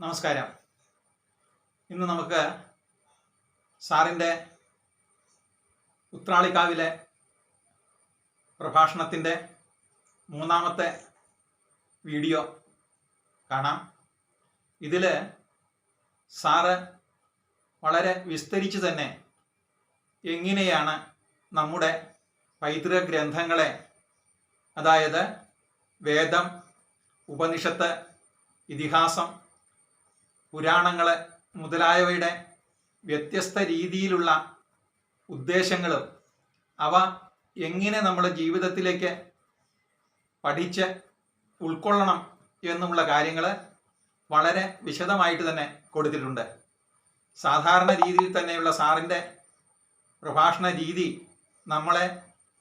നമസ്കാരം. ഇന്ന് നമുക്ക് സാറിന്റെ ഉത്രാളിക്കാവിലെ പ്രഭാഷണത്തിന്റെ മൂന്നാമത്തെ വീഡിയോ കാണാം. ഇതിൽ സാറ് വളരെ വിസ്തരിച്ച് തന്നെ എങ്ങനെയാണ് നമ്മുടെ പൈതൃക ഗ്രന്ഥങ്ങളെ അതായത് വേദം ഉപനിഷത്ത് ഇതിഹാസം പുരാണങ്ങൾ മുതലായവയുടെ വ്യത്യസ്ത രീതിയിലുള്ള ഉദ്ദേശങ്ങളും അവ എങ്ങനെ നമ്മുടെ ജീവിതത്തിലേക്ക് പഠിച്ച് ഉൾക്കൊള്ളണം എന്നുള്ള കാര്യങ്ങൾ വളരെ വിശദമായിട്ട് തന്നെ കൊടുത്തിട്ടുണ്ട്. സാധാരണ രീതിയിൽ തന്നെയുള്ള സാറിന്റെ പ്രഭാഷണ രീതി നമ്മളെ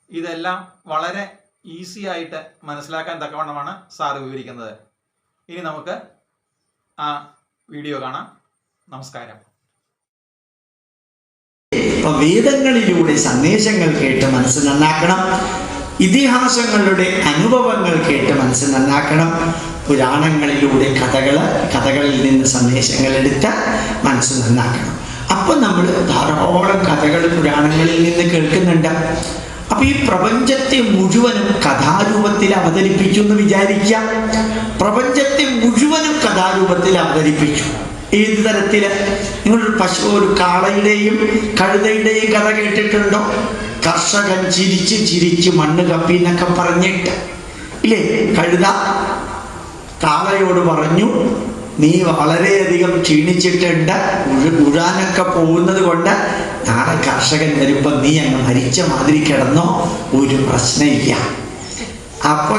ഇതെല്ലാം വളരെ ഈസി ആയിട്ട് മനസ്സിലാക്കാൻ തക്കവണ്ണമാണ് സാറ് വിവരിക്കുന്നത്. ഇനി നമുക്ക് ആ വീഡിയോ കാണാം. നമസ്കാരം. ഇപ്പൊ വേദങ്ങളിലൂടെ സന്ദേശങ്ങൾ കേട്ട് മനസ്സ് നന്നാക്കണം. ഇതിഹാസങ്ങളുടെ അനുഭവങ്ങൾ കേട്ട് മനസ്സ് നന്നാക്കണം. പുരാണങ്ങളിലൂടെ കഥകൾ കഥകളിൽ നിന്ന് സന്ദേശങ്ങൾ എടുത്ത് മനസ്സ് നന്നാക്കണം. അപ്പൊ നമ്മൾ ധാരാളം കഥകൾ പുരാണങ്ങളിൽ നിന്ന് കേൾക്കുന്നുണ്ട്. അപ്പൊ ഈ പ്രപഞ്ചത്തെ മുഴുവനും കഥാരൂപത്തിൽ അവതരിപ്പിച്ചു എന്ന് വിചാരിക്കാം പ്രപഞ്ചത്തെ മുഴുവനും കഥാരൂപത്തിൽ അവതരിപ്പിച്ചു. ഏത് തരത്തിൽ? നിങ്ങളൊരു പശു ഒരു കാളയുടെയും കഴുതയുടെയും കഥ കേട്ടിട്ടുണ്ടോ? കർഷകൻ ചിരിച്ച് ചിരിച്ച് മണ്ണ് കപ്പി എന്നൊക്കെ പറഞ്ഞിട്ട്. ഇല്ലേ? കഴുത കാളയോട് പറഞ്ഞു നീ വളരെയധികം ക്ഷീണിച്ചിട്ടുണ്ട് ഉഴ- ഉഴാനൊക്കെ പോകുന്നത് കൊണ്ട് നാളെ കർഷകൻ വരുമ്പോൾ നീ അങ്ങ് മരിച്ച മാതിരി കിടന്നോ? ഒരു പ്രശ്നമില്ല. അപ്പൊ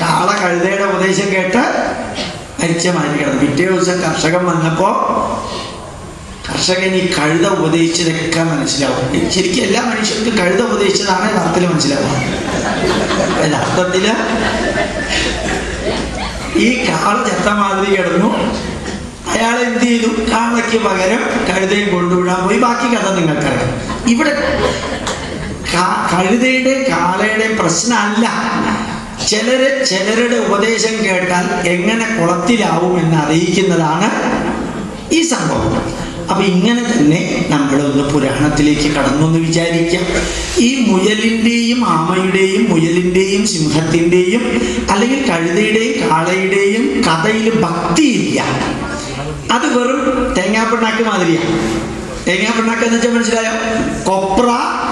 കാള കഴുതയുടെ ഉപദേശം കേട്ട് മരിച്ച മാതിരി കിടന്നു. പിറ്റേ ദിവസം കർഷകൻ വന്നപ്പോ കർഷകൻ ഈ കഴുത ഉപദേശിച്ചതൊക്കെ മനസ്സിലാവും. ശരിക്കും എല്ലാ മനുഷ്യർക്കും കഴുത ഉപദേശിച്ചതാണ് യഥാർത്ഥത്തിൽ മനസ്സിലാവുക. യഥാർത്ഥത്തിൽ ഈ കാള ചത്ത മാതിരി കിടന്നു. അയാൾ എന്ത് ചെയ്തു? കാളയ്ക്ക് പകരം കഴുതയും കൊണ്ടുവിടാൻ പോയി. ബാക്കി കഥ നിങ്ങൾക്കറിയാം. ഇവിടെ കഴുതയുടെ കാളയുടെ പ്രശ്നമല്ല. ചിലര് ചിലരുടെ ഉപദേശം കേട്ടാൽ എങ്ങനെ കുളത്തിലാവും എന്ന് അറിയിക്കുന്നതാണ് ഈ സംഭവം. അപ്പൊ ഇങ്ങനെ തന്നെ നമ്മളൊന്ന് പുരാണത്തിലേക്ക് കടന്നു എന്ന് വിചാരിക്കാം. ഈ മുയലിന്റെയും ആമയുടെയും മുയലിന്റെയും സിംഹത്തിന്റെയും അല്ലെങ്കിൽ കഴുതയുടെയും കാളയുടെയും കഥയിൽ ഭക്തിയില്ല. അത് വെറും തേങ്ങാപ്പിണ്ണാക്ക് മാതിരിയാണ് തേങ്ങാപ്പിണ്ണാക്ക് എന്ന് വെച്ചാൽ മനസ്സിലായോ? കൊപ്ര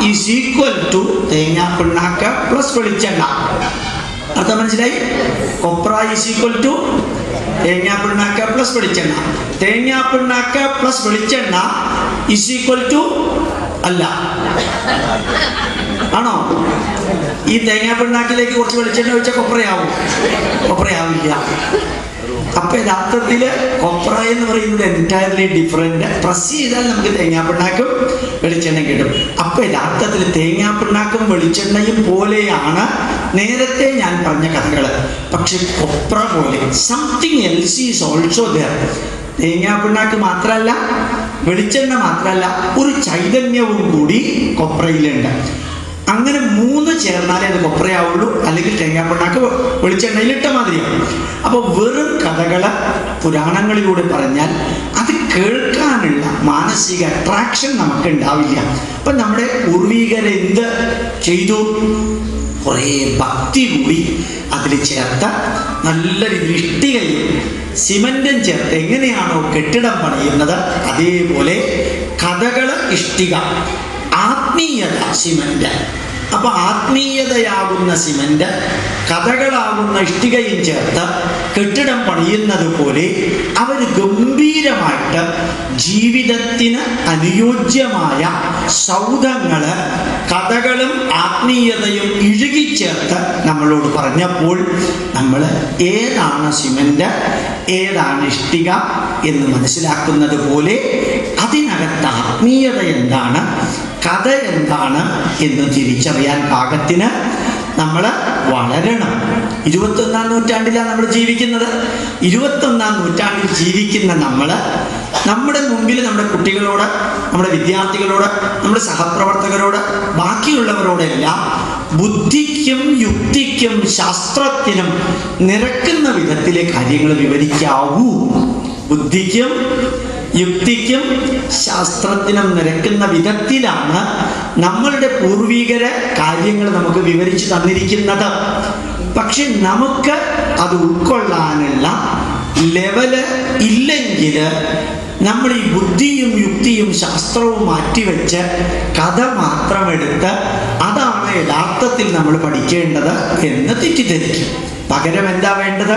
ഈസ് ഈക്വൽ ടു തേങ്ങാപ്പിണ്ണാക്ക് പ്ലസ് വെളിച്ചെണ്ണ. അർത്ഥം മനസ്സിലായി? കൊപ്ര ഈസ് ഈക്വൽ ടു തേങ്ങാപ്പിണ്ണാക്ക പ്ലസ് വെളിച്ചെണ്ണ. തേങ്ങാപ്പിണ്ണാക്ക പ്ലസ് വെളിച്ചെണ്ണ ഈസ് ഈക്വൽ ടു അല്ല. ആണോ? ഈ തേങ്ങാ പിണ്ണാക്കിലേക്ക് കുറച്ച് വെളിച്ചെണ്ണ ഒഴിച്ചാൽ കൊപ്രയാവും. കൊപ്രയാവില്ല. അപ്പൊ യഥാർത്ഥത്തിൽ കൊപ്ര എന്ന് പറയുന്നത് എന്റയർലി ഡിഫറെന്റ് പ്രസ് ചെയ്താൽ നമുക്ക് തേങ്ങാപ്പിണ്ണാക്കും വെളിച്ചെണ്ണ കിട്ടും. അപ്പൊ യഥാർത്ഥത്തിൽ തേങ്ങാപ്പിണ്ണാക്കും വെളിച്ചെണ്ണയും പോലെയാണ് നേരത്തെ ഞാൻ പറഞ്ഞ കഥകൾ പക്ഷെ കൊപ്ര പോലെ something else is also there തേങ്ങാപ്പിണ്ണാക്ക് മാത്രമല്ല വെളിച്ചെണ്ണ മാത്രമല്ല ഒരു ചൈതന്യവും കൂടി കൊപ്രയിലുണ്ട്. അങ്ങനെ മൂന്ന് ചേർന്നാലേ അത് കൊപ്രയാവുള്ളൂ അല്ലെങ്കിൽ തേങ്ങാപ്പിണ്ണാക്ക് വെളിച്ചെണ്ണയിലിട്ട മാതിരിയാവും അപ്പോൾ വെറും കഥകൾ പുരാണങ്ങളിലൂടെ പറഞ്ഞാൽ അത് കേൾക്കാനുള്ള മാനസിക അട്രാക്ഷൻ നമുക്ക് ഉണ്ടാവില്ല അപ്പം നമ്മുടെ പൂർവീകരെന്ത് ചെയ്തു? കുറേ ഭക്തി കൂടി അതിൽ ചേർത്ത നല്ല രീതിയിൽ ഇഷ്ടികയും സിമന്റും ചേർത്ത് എങ്ങനെയാണോ കെട്ടിടം പണിയുന്നത് അതേപോലെ കഥകൾ ഇഷ്ടിക. ആത്മീയത സിമന്റ്. അപ്പൊ ആത്മീയതയാകുന്ന സിമന്റ് കഥകളാകുന്ന ഇഷ്ടികയും ചേർത്ത് കെട്ടിടം പണിയുന്നത് പോലെ അവർ ഗംഭീരമായിട്ട് ജീവിതത്തിന് അനുയോജ്യമായ സൗധങ്ങൾ കഥകളും ആത്മീയതയും ഇഴുകിച്ചേർത്ത് നമ്മളോട് പറഞ്ഞപ്പോൾ നമ്മൾ ഏതാണ് സിമന്റ് ഏതാണ് ഇഷ്ടിക എന്ന് മനസ്സിലാക്കുന്നത് പോലെ അതിനകത്ത് ആത്മീയത എന്താണ്? കഥ എന്താണ് എന്ന് തിരിച്ചറിയാൻ പാകത്തിന് നമ്മൾ വളരണം. ഇരുപത്തൊന്നാം നൂറ്റാണ്ടിലാണ് നമ്മൾ ജീവിക്കുന്നത്. ഇരുപത്തൊന്നാം നൂറ്റാണ്ടിൽ ജീവിക്കുന്ന നമ്മൾ നമ്മുടെ മുമ്പിൽ നമ്മുടെ കുട്ടികളോട് നമ്മുടെ വിദ്യാർത്ഥികളോട് നമ്മുടെ സഹപ്രവർത്തകരോട് ബാക്കിയുള്ളവരോടെല്ലാം ബുദ്ധിക്കും യുക്തിക്കും ശാസ്ത്രത്തിനും നിരക്കുന്ന വിധത്തിലെ കാര്യങ്ങൾ വിവരിക്കാവൂ. ബുദ്ധിക്കും യുക്തിക്കും ശാസ്ത്രത്തിനും നിരക്കുന്ന വിധത്തിലാണ് നമ്മളുടെ പൂർവികരെ കാര്യങ്ങൾ നമുക്ക് വിവരിച്ചു തന്നിരിക്കുന്നത്. പക്ഷെ നമുക്ക് അത് ഉൾക്കൊള്ളാനുള്ള ലെവൽ ഇല്ലെങ്കിൽ നമ്മൾ ഈ ബുദ്ധിയും യുക്തിയും ശാസ്ത്രവും മാറ്റിവെച്ച് കഥ മാത്രം എടുത്ത് അതാണ് യഥാർത്ഥത്തിൽ നമ്മൾ പഠിക്കേണ്ടത് എന്ന് തെറ്റിദ്ധരിക്കും. പകരം എന്താ വേണ്ടത്?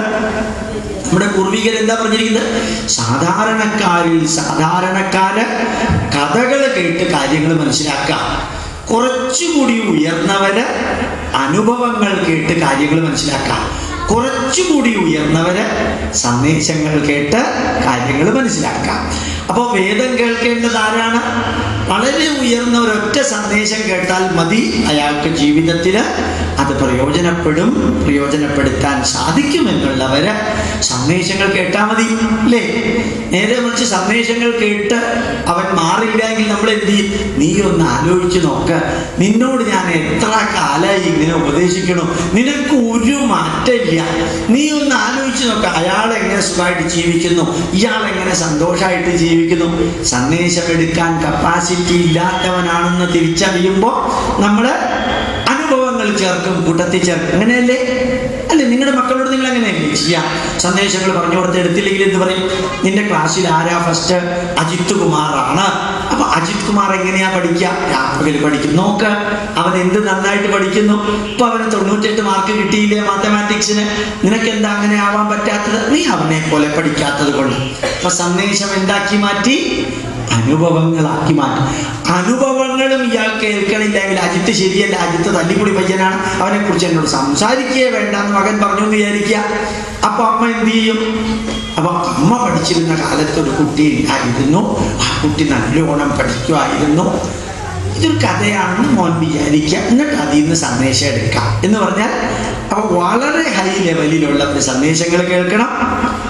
നമ്മുടെ പൂർവികൻ എന്താ പറഞ്ഞിരിക്കുന്നത്? സാധാരണക്കാരിൽ സാധാരണക്കാര് കഥകൾ കേട്ട് കാര്യങ്ങൾ മനസ്സിലാക്കാം കുറച്ചുകൂടി ഉയർന്നവര് അനുഭവങ്ങൾ കേട്ട് കാര്യങ്ങൾ മനസ്സിലാക്കാം കുറച്ചുകൂടി ഉയർന്നവര് സന്ദേശങ്ങൾ കേട്ട് കാര്യങ്ങൾ മനസ്സിലാക്കാം അപ്പോൾ വേദം കേൾക്കേണ്ടത് ആരാണ്? വളരെ ഉയർന്ന ഒരൊറ്റ സന്ദേശം കേട്ടാൽ മതി. അയാൾക്ക് ജീവിതത്തിൽ അത് പ്രയോജനപ്പെടും പ്രയോജനപ്പെടുത്താൻ സാധിക്കുമെന്നുള്ളവര് സന്ദേശങ്ങൾ കേട്ടാൽ മതി അല്ലേ? നേരെ മറിച്ച് സന്ദേശങ്ങൾ കേട്ട് അവൻ മാറിയില്ലെങ്കിൽ നമ്മൾ എന്ത് ചെയ്യും? നീ ഒന്ന് ആലോചിച്ച് നോക്ക്. നിന്നോട് ഞാൻ എത്ര കാലമായി ഇങ്ങനെ ഉപദേശിക്കണു? നിനക്ക് ഒരു മാറ്റമില്ല. നീ ഒന്ന് ആലോചിച്ച് നോക്ക്. അയാൾ എങ്ങനെ സുഖമായിട്ട് ജീവിക്കുന്നു? ഇയാൾ എങ്ങനെ സന്തോഷമായിട്ട് ജീവിക്കുന്നു സന്ദേശം എടുക്കാൻ കപ്പാസിറ്റി ഇല്ലാത്തവനാണെന്ന് തിരിച്ചറിയുമ്പോൾ നമ്മൾ അനുഭവങ്ങൾ ചേർക്കും കൂട്ടത്തിൽ ചേർക്കും. അങ്ങനെയല്ലേ? നിങ്ങളുടെ മക്കളോട് നിങ്ങൾ എങ്ങനെ ചെയ്യാം സന്ദേശങ്ങൾ പറഞ്ഞു കൊടുത്ത് എടുത്തില്ലെങ്കിൽ എന്ത് പറയും? നിന്റെ ക്ലാസ്സിൽ ആരാ ഫസ്റ്റ് അജിത് കുമാറാണ്. അപ്പൊ അജിത് കുമാർ എങ്ങനെയാ പഠിക്കുക? രാത്രിയിൽ പഠിക്കും. നോക്ക് അവൻ എന്ത് നന്നായിട്ട് പഠിക്കുന്നു? ഇപ്പൊ അവന് തൊണ്ണൂറ്റെട്ട് മാർക്ക് കിട്ടിയില്ലേ മാത്തമാറ്റിക്സിന് നിനക്ക് എന്താ അങ്ങനെ ആവാൻ പറ്റാത്തത്? നീ അവനെ പോലെ പഠിക്കാത്തത് കൊണ്ട്. അപ്പൊ സന്ദേശം എന്താക്കി മാറ്റി? അനുഭവങ്ങളാക്കി മാറ്റും. അനുഭവങ്ങളും ഇയാൾ കേൾക്കണില്ലെങ്കിൽ അജിത്ത് ശരിയല്ല അജിത്ത് തല്ലിപ്പൊടി പയ്യനാണ്. അവനെ കുറിച്ച് എന്നോട് സംസാരിക്കുകയേ വേണ്ട എന്ന് മകൻ പറഞ്ഞു എന്ന് വിചാരിക്കുക. അപ്പൊ അമ്മ എന്ത് ചെയ്യും? അപ്പൊ അമ്മ പഠിച്ചിരുന്ന കാലത്ത് ഒരു കുട്ടി ഉണ്ടായിരുന്നു. ആ കുട്ടി നല്ലോണം പഠിക്കുമായിരുന്നു. ഇതൊരു കഥയാണെന്ന് മോൻ വിചാരിക്കുക. എന്നിട്ട് അതിൽ നിന്ന് സന്ദേശം എടുക്കാം എന്ന് പറഞ്ഞാൽ അപ്പൊ വളരെ ഹൈ ലെവലിലുള്ള സന്ദേശങ്ങൾ കേൾക്കണം.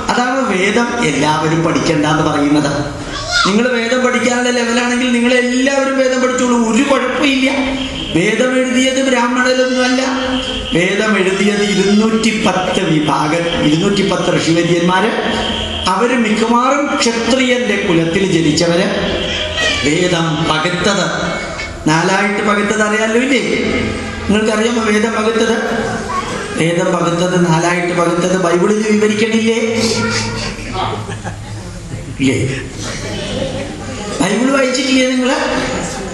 അതാണ് വേദം എല്ലാവരും പഠിക്കണ്ടെന്ന് പറയുന്നത്. നിങ്ങൾ വേദം പഠിക്കാനുള്ള ലെവലാണെങ്കിൽ നിങ്ങൾ എല്ലാവരും വേദം പഠിച്ചോളൂ. ഒരു കുഴപ്പമില്ല. വേദം എഴുതിയത് ബ്രാഹ്മണരൊന്നുമല്ല വേദം എഴുതിയത് ഇരുന്നൂറ്റി പത്ത് വിഭാഗം ഇരുന്നൂറ്റി പത്ത് ഋഷിവര്യന്മാര്. അവർ മിക്കവാറും ക്ഷത്രിയന്റെ കുലത്തിൽ ജനിച്ചവര്. വേദം പകുത്തത് നാലായിട്ട് പകുത്തത് അറിയാലോ ഇല്ലേ? നിങ്ങൾക്കറിയാമോ വേദം പകുത്തത് വേദം പകുത്തത് നാലായിട്ട് പകുത്തത് ബൈബിളിൽ വിവരിക്കണില്ലേ? ഇല്ലേ? ബൈബിൾ വായിച്ചിട്ടില്ലേ നിങ്ങൾ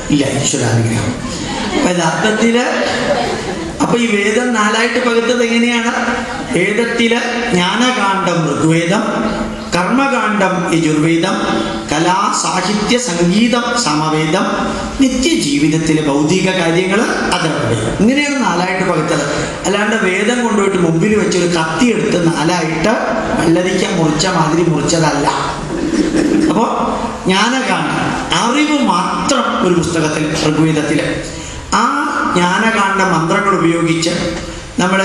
ഇല്ല ഈശ്വരാനുഗ്രഹം അപ്പൊ യഥാർത്ഥത്തിൽ അപ്പൊ ഈ വേദം നാലായിട്ട് പകുത്തത് എങ്ങനെയാണ്? വേദത്തിൽ ജ്ഞാനകാന്ഡം ഋഗ്വേദം കർമ്മകാന്ഡം യജുർവേദം കലാ സാഹിത്യ സംഗീതം സമവേദം നിത്യജീവിതത്തിലെ ഭൗതിക കാര്യങ്ങൾ അഥർവവേദം ഇങ്ങനെയാണ് നാലായിട്ട് പകുത്തത് അല്ലാണ്ട് വേദം കൊണ്ടുപോയിട്ട് മുമ്പിൽ വെച്ചൊരു കത്തി എടുത്ത് നാലായിട്ട് വെള്ളരിക്ക മുറിച്ച മാതിരി മുറിച്ചതല്ല. അപ്പോൾ ജ്ഞാനകാന്ഡം അറിവ് മാത്രം ഒരു പുസ്തകത്തിൽ ഋഗ്വേദത്തിൽ ആ ജ്ഞാനകാന്ഡ മന്ത്രങ്ങൾ ഉപയോഗിച്ച് നമ്മൾ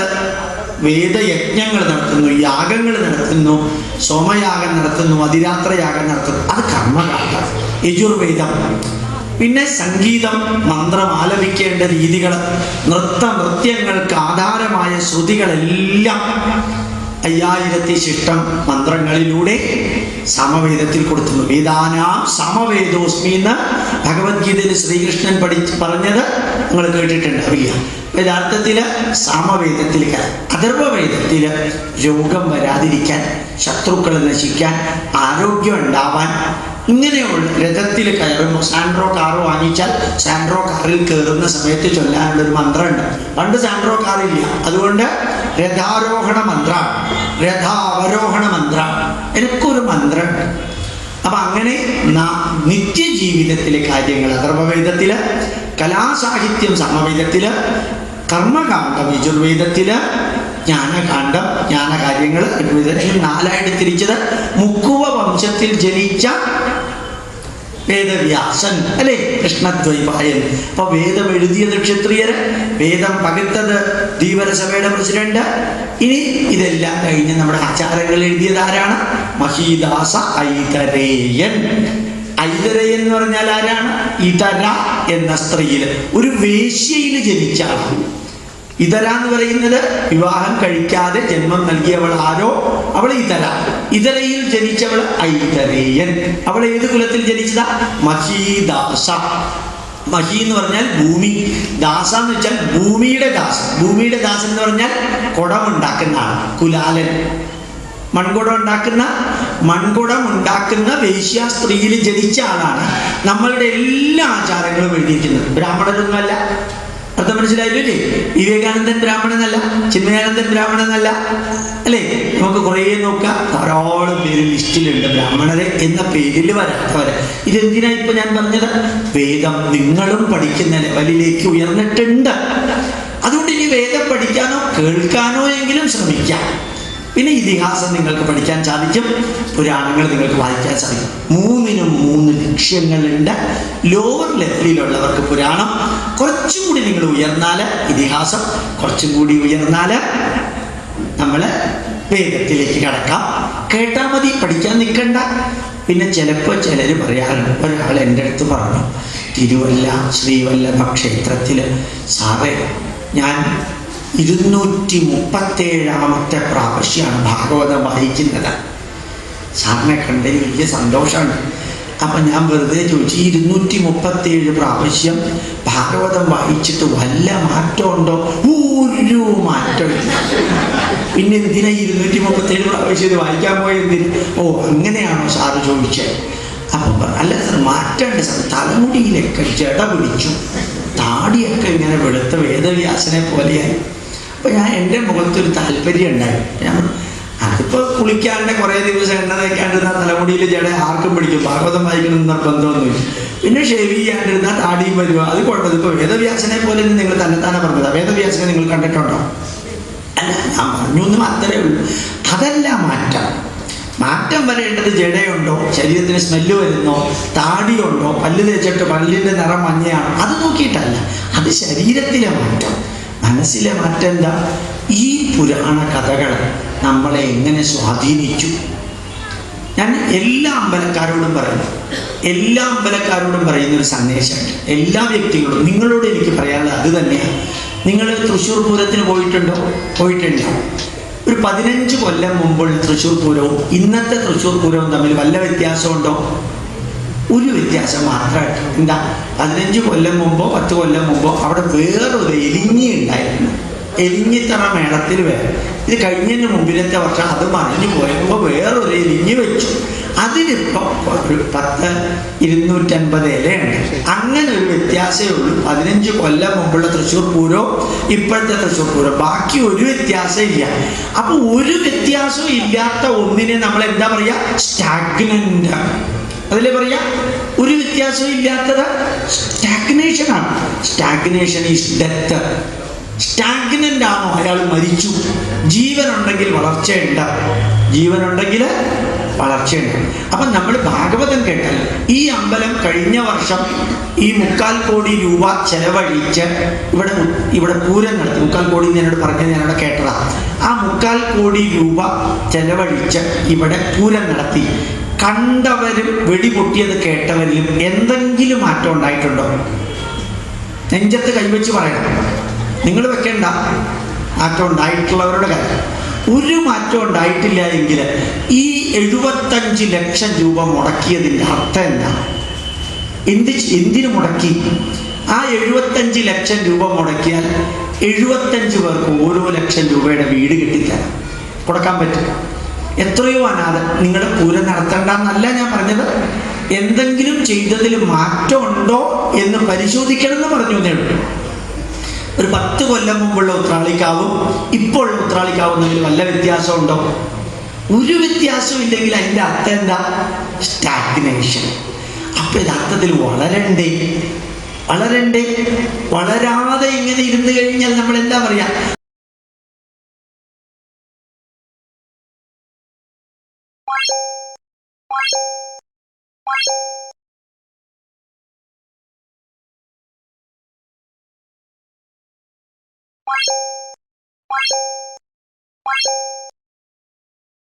വേദയജ്ഞങ്ങൾ നടത്തുന്നു യാഗങ്ങൾ നടത്തുന്നു സോമയാഗം നടത്തുന്നു അതിരാത്രയാഗം നടത്തുന്നു. അത് കർമ്മകാലം യജുർവേദം. പിന്നെ സംഗീതം മന്ത്രം ആലപിക്കേണ്ട രീതികൾ നൃത്ത നൃത്യങ്ങൾക്ക് ആധാരമായ ശ്രുതികളെല്ലാം അയ്യായിരത്തി ശിഷ്ടം മന്ത്രങ്ങളിലൂടെ സമവേദത്തിൽ കൊടുക്കുന്നു വേദാനാം സമവേദോസ്മി എന്ന് ഭഗവത്ഗീതയിൽ ശ്രീകൃഷ്ണൻ പഠി പറഞ്ഞത് നിങ്ങൾ കേട്ടിട്ടുണ്ട്. കേട്ടിട്ടുണ്ടാവില്ല യഥാർത്ഥത്തിൽ സാമവേദത്തിൽ അഥർവവേദത്തിൽ രോഗം വരാതിരിക്കാൻ ശത്രുക്കളെ നശിക്കാൻ ആരോഗ്യം ഉണ്ടാവാൻ ഇങ്ങനെയുള്ള രഥത്തിൽ കയറുമ്പോൾ സാൻഡ്രോ കാർ വാങ്ങിച്ചാൽ സാൻഡ്രോ കാറിൽ കയറുന്ന സമയത്ത് ചൊല്ലാനുള്ള ഒരു മന്ത്രമുണ്ട്. പണ്ട് സാൻഡ്രോ കാറില്ല. അതുകൊണ്ട് രഥാരോഹണ മന്ത്രമാണ്. രഥാവരോഹണ എനിക്കൊരു മന്ത്രമുണ്ട് അപ്പൊ അങ്ങനെ നാ- നിത്യജീവിതത്തിലെ കാര്യങ്ങൾ അഥർവവേദത്തിൽ കലാസാഹിത്യം സമവേദത്തിൽ കർമ്മകാന്ഡം യജുർവേദത്തിൽ ജ്ഞാനകാന്ഡം ജ്ഞാനകാര്യങ്ങൾ നാലായിട്ട് തിരിച്ചത് മുക്കുവ വംശത്തിൽ ജനിച്ച വേദവ്യാസൻ അല്ലേ? കൃഷ്ണദ്വൈപായൻ. അപ്പൊ വേദം എഴുതിയത് ക്ഷത്രിയര് വേദം പകുത്തത് ധീവരസഭയുടെ പ്രസിഡന്റ്. ഇനി ഇതെല്ലാം കഴിഞ്ഞ് നമ്മുടെ ആചാരങ്ങൾ എഴുതിയത് ആരാണ്? മഹീദാസ ഐതരേയൻ. ഐതരയൻ എന്ന് പറഞ്ഞാൽ ആരാണ്? ഇതര എന്ന സ്ത്രീയിൽ ഒരു വേശ്യയിൽ ജനിച്ച ആളാണ്. ഇതര എന്ന് പറയുന്നത് വിവാഹം കഴിക്കാതെ ജന്മം നൽകിയവൾ ആരോ? അവൾ ഇതര. ഇതരയിൽ ജനിച്ചവൾ ഐതരേയൻ. അവൾ ഏത് കുലത്തിൽ ജനിച്ചതാ? മഹീദാസ. മഹി എന്ന് പറഞ്ഞാൽ ഭൂമി. ദാസ എന്ന് വെച്ചാൽ ഭൂമിയുടെ ദാസൻ. ഭൂമിയുടെ ദാസൻ എന്ന് പറഞ്ഞാൽ കുടമുണ്ടാക്കുന്ന ആൾ കുലാലൻ. മൺകുടം ഉണ്ടാക്കുന്ന മൺകുടം ഉണ്ടാക്കുന്ന വേശ്യ സ്ത്രീയിൽ ജനിച്ച ആളാണ് നമ്മളുടെ എല്ലാ ആചാരങ്ങളും എഴുതിയിരിക്കുന്നത്. ബ്രാഹ്മണരൊന്നുമല്ല. അർത്ഥം മനസ്സിലായില്ലേ? വിവേകാനന്ദൻ ബ്രാഹ്മണനല്ല ചിന്മയാനന്ദൻ ബ്രാഹ്മണനല്ല. അല്ലേ? നമുക്ക് കുറേ നോക്കാം. ധാരാളം പേര് ലിസ്റ്റിലുണ്ട് ബ്രാഹ്മണരെ എന്ന പേരിൽ വരാത്തവരെ. ഇതെന്തിനാ ഇപ്പൊ ഞാൻ പറഞ്ഞത്? വേദം നിങ്ങളും പഠിക്കുന്ന ലെവലിലേക്ക് ഉയർന്നിട്ടുണ്ട്. അതുകൊണ്ട് ഇനി വേദം പഠിക്കാനോ കേൾക്കാനോ എങ്കിലും ശ്രമിക്കാം. പിന്നെ ഇതിഹാസം നിങ്ങൾക്ക് പഠിക്കാൻ സാധിക്കും പുരാണങ്ങൾ നിങ്ങൾക്ക് വായിക്കാൻ സാധിക്കും. മൂന്നിനും മൂന്ന് ലക്ഷ്യങ്ങളുണ്ട്. ലോവർ ലെവലിലുള്ളവർക്ക് പുരാണം. കുറച്ചും കൂടി നിങ്ങൾ ഉയർന്നാൽ ഇതിഹാസം കുറച്ചും കൂടി ഉയർന്നാൽ നമ്മൾ വേദത്തിലേക്ക് കടക്കാം. കേട്ടാൽ മതി പഠിക്കാൻ നിൽക്കണ്ട പിന്നെ ചിലപ്പോൾ ചിലർ പറയാറുണ്ട് ഒരാൾ എന്റെ അടുത്ത് പറഞ്ഞു തിരുവല്ല ശ്രീവല്ലഭ ക്ഷേത്രത്തിൽ സാറേ ഞാൻ ഇരുന്നൂറ്റി മുപ്പത്തേഴാമത്തെ പ്രാവശ്യമാണ് ഭാഗവതം വായിക്കുന്നത്. സാറിനെ കണ്ടതിൽ വലിയ സന്തോഷമാണ്. അപ്പം ഞാൻ വെറുതെ ചോദിച്ചു "ഈ ഇരുന്നൂറ്റി മുപ്പത്തേഴ് പ്രാവശ്യം ഭാഗവതം വായിച്ചിട്ട് വല്ല മാറ്റമുണ്ടോ? ഒരു മാറ്റമില്ല പിന്നെ എന്തിനാ ഇരുന്നൂറ്റി മുപ്പത്തേഴ് പ്രാവശ്യം ഇത് വായിക്കാൻ പോയെന്തിന് ഓ അങ്ങനെയാണോ സാറ് ചോദിച്ചത്? അപ്പം അല്ല സാർ മാറ്റമുണ്ട് സാർ. തലമുടിയിലൊക്കെ ജട പിടിച്ചു താടിയൊക്കെ ഇങ്ങനെ വെളുത്ത വേദവ്യാസനെ പോലെയായി. അപ്പം ഞാൻ എന്റെ മുഖത്തൊരു താല്പര്യം ഉണ്ടായി. ഞാൻ അതിപ്പോൾ കുളിക്കാണ്ട് കുറേ ദിവസം എണ്ണ തലമുടിയിൽ ജട ആർക്കും പിടിക്കും. ഭാഗവതം വായിക്കണം ബന്ധമൊന്നും പിന്നെ ഷേവ് ചെയ്യാണ്ടിരുന്നാൽ താടിയും വരുമോ അത് കുഴപ്പമില്ല ഇപ്പോൾ വേദവ്യാസനെ പോലെ നിങ്ങൾ തന്നെത്താനെ പറഞ്ഞത്. വേദവ്യാസനെ നിങ്ങൾ കണ്ടിട്ടുണ്ടോ? അല്ല ഞാൻ പറഞ്ഞു ഒന്നും മാത്രമേ ഉള്ളൂ. അതല്ല മാറ്റം. മാറ്റം വരേണ്ടത് ജടയുണ്ടോ? ശരീരത്തിന് സ്മെല്ല് വരുന്നോ? താടിയുണ്ടോ? പല്ല് തേച്ചിട്ട് പല്ലിന്റെ നിറം മഞ്ഞയാണോ. അത് നോക്കിയിട്ടല്ല. അത് ശരീരത്തിലെ മാറ്റം. മനസ്സിലെ മാറ്റം എന്താ ഈ പുരാണ കഥകൾ നമ്മളെ എങ്ങനെ സ്വാധീനിച്ചു? ഞാൻ എല്ലാ അമ്പലക്കാരോടും പറയുന്നു. എല്ലാ അമ്പലക്കാരോടും പറയുന്ന ഒരു സന്ദേശമുണ്ട്. എല്ലാ വ്യക്തികളും നിങ്ങളോട് എനിക്ക് പറയാനുള്ളത് അത് തന്നെയാണ്. നിങ്ങൾ തൃശ്ശൂർ പൂരത്തിന് പോയിട്ടുണ്ടോ? പോയിട്ടുണ്ടോ ഒരു പതിനഞ്ച് കൊല്ലം മുമ്പുള്ള തൃശ്ശൂർ പൂരവും ഇന്നത്തെ തൃശ്ശൂർ പൂരവും തമ്മിൽ വല്ല വ്യത്യാസമുണ്ടോ? ഒരു വ്യത്യാസം മാത്രമായിട്ട് എന്താ? പതിനഞ്ച് കൊല്ലം മുമ്പോ പത്ത് കൊല്ലം മുമ്പോ അവിടെ വേറൊരു എലിഞ്ഞി ഉണ്ടായിരുന്നു. എലിഞ്ഞിത്തറ മേളത്തിൽ വേറെ. ഇത് കഴിഞ്ഞതിന് മുമ്പിലത്തെ വർഷം അത് മറിഞ്ഞു പോയപ്പോൾ വേറൊരു എലിഞ്ഞി വെച്ചു. അതിനിപ്പോൾ ഒരു പത്ത് ഇരുന്നൂറ്റൻപത് ഇലയുണ്ട്. അങ്ങനെ ഒരു വ്യത്യാസമേ ഉള്ളൂ. പതിനഞ്ച് കൊല്ലം മുമ്പുള്ള തൃശ്ശൂർ പൂരോ ഇപ്പോഴത്തെ തൃശ്ശൂർ പൂരം ബാക്കി ഒരു വ്യത്യാസം ഇല്ല. അപ്പൊ ഒരു വ്യത്യാസവും ഇല്ലാത്ത ഒന്നിനെ നമ്മൾ എന്താ പറയുക സ്റ്റാഗ്നന്റ് അതിലെ പറയാ? ഒരു വ്യത്യാസവും ഇല്ലാത്തത് സ്റ്റാഗ്നേഷൻ ആണ്. സ്റ്റാഗ്നേഷൻ ഈസ് ഡെത്ത് സ്റ്റാഗ്നന്റ് ആണോ? അയാൾ മരിച്ചു. ജീവനുണ്ടെങ്കിൽ വളർച്ചയുണ്ട്. ജീവനുണ്ടെങ്കിൽ വളർച്ചയുണ്ട്. അപ്പം നമ്മൾ ഭാഗവതം കേട്ടാൽ ഈ അമ്പലം കഴിഞ്ഞ വർഷം ഈ മുക്കാൽ കോടി രൂപ ചെലവഴിച്ച് ഇവിടെ ഇവിടെ പൂരം നടത്തി. മുക്കാൽ കോടി എന്ന് എന്നോട് പറഞ്ഞത് ഞാനവിടെ കേട്ടതാ. ആ മുക്കാൽ കോടി രൂപ ചെലവഴിച്ച് ഇവിടെ പൂരം നടത്തി. കണ്ടവരും വെടിപൊട്ടിയത് കേട്ടവരിലും എന്തെങ്കിലും മാറ്റം ഉണ്ടായിട്ടുണ്ടോ? നെഞ്ചത്ത് കൈവച്ച് പറയണം. നിങ്ങൾ വെക്കേണ്ട. മാറ്റം ഉണ്ടായിട്ടുള്ളവരുടെ കാര്യം. ഒരു മാറ്റം ഉണ്ടായിട്ടില്ല എങ്കിൽ ഈ എഴുപത്തഞ്ച് ലക്ഷം രൂപ മുടക്കിയതിന്റെ അർത്ഥം എന്താ? എന്ത് എന്തിനു മുടക്കി? ആ എഴുപത്തഞ്ച് ലക്ഷം രൂപ മുടക്കിയാൽ എഴുപത്തഞ്ച് പേർക്ക് ഓരോ ലക്ഷം രൂപയുടെ വീട് കിട്ടില്ല കൊടുക്കാൻ പറ്റും. എത്രയോ അനാഥ നിങ്ങളുടെ പൂരം നടത്തണ്ടെന്നല്ല ഞാൻ പറഞ്ഞത്. എന്തെങ്കിലും ചെയ്തതിൽ മാറ്റം ഉണ്ടോ എന്ന് പരിശോധിക്കണം എന്ന് പറഞ്ഞു ഉള്ളൂ. ഒരു പത്ത് കൊല്ലം മുമ്പുള്ള ഉത്രാളിക്കാവും ഇപ്പോൾ ഉത്രാളിക്കാവും തമ്മിൽ വല്ല വ്യത്യാസമുണ്ടോ? ഒരു വ്യത്യാസവും ഇല്ലെങ്കിൽ അതിന്റെ അർത്ഥം എന്താ? സ്റ്റാഗ്നേഷൻ അപ്പൊ യഥാർത്ഥത്തിൽ വളരണ്ടേ? വളരണ്ടേ? വളരാതെ ഇങ്ങനെ ഇരുന്ന് കഴിഞ്ഞാൽ നമ്മൾ എന്താ പറയാ? you